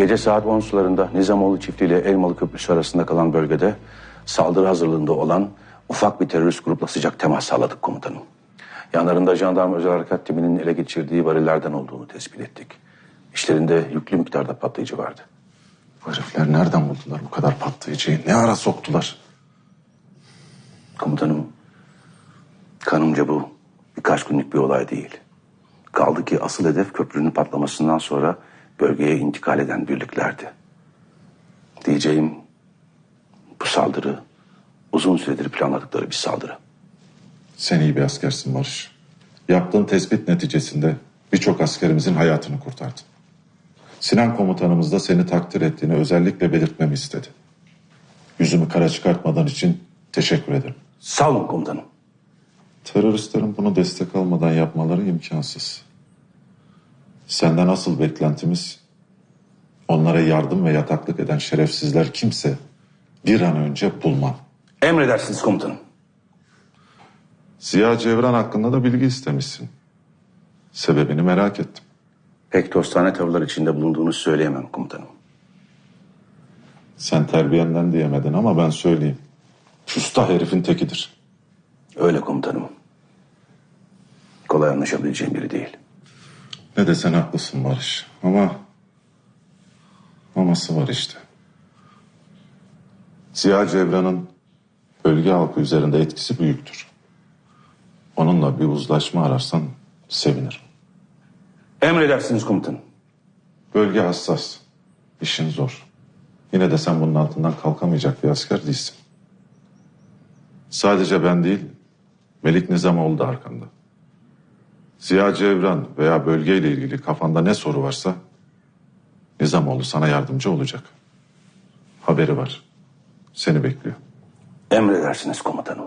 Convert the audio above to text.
Gece saat 10 sularında Nizamoğlu çiftliği ile Elmalı Köprüsü arasında kalan bölgede saldırı hazırlığında olan ufak bir terörist grupla sıcak temas sağladık komutanım. Yanlarında jandarma özel harekat timinin ele geçirdiği varillerden olduğunu tespit ettik. İşlerinde yüklü miktarda patlayıcı vardı. Bu herifler nereden buldular bu kadar patlayıcıyı? Ne ara soktular? Komutanım, kanımca bu birkaç günlük bir olay değil. Kaldı ki asıl hedef köprünün patlamasından sonra bölgeye intikal eden birliklerdi. Diyeceğim bu saldırı uzun süredir planladıkları bir saldırı. Sen iyi bir askersin Barış. Yaptığın tespit neticesinde birçok askerimizin hayatını kurtardın. Sinan komutanımız da seni takdir ettiğini özellikle belirtmemi istedi. Yüzümü kara çıkartmadan için teşekkür ederim. Sağ olun komutanım. Teröristlerin bunu destek almadan yapmaları imkansız. Senden asıl beklentimiz onlara yardım ve yataklık eden şerefsizler kimse bir an önce bulman. Emredersiniz komutanım. Ziya Cevran hakkında da bilgi istemişsin. Sebebini merak ettim. Pek dostane tavırlar içinde bulunduğunu söyleyemem komutanım. Sen terbiyenden diyemedin ama ben söyleyeyim. Usta herifin tekidir. Öyle komutanım. Kolay anlaşabileceğim biri değil. Ne desen haklısın Barış. Ama aması var işte. Ziya Cevran'ın bölge halkı üzerinde etkisi büyüktür. Onunla bir uzlaşma ararsan sevinirim. Emredersiniz komutanım. Bölge hassas. İşin zor. Yine de sen bunun altından kalkamayacak bir asker değilsin. Sadece ben değil, Melik Nizamoğlu da arkanda. Ziya Cevran veya bölgeyle ilgili kafanda ne soru varsa Nizamoğlu sana yardımcı olacak. Haberi var. Seni bekliyor. Emredersiniz komutanım.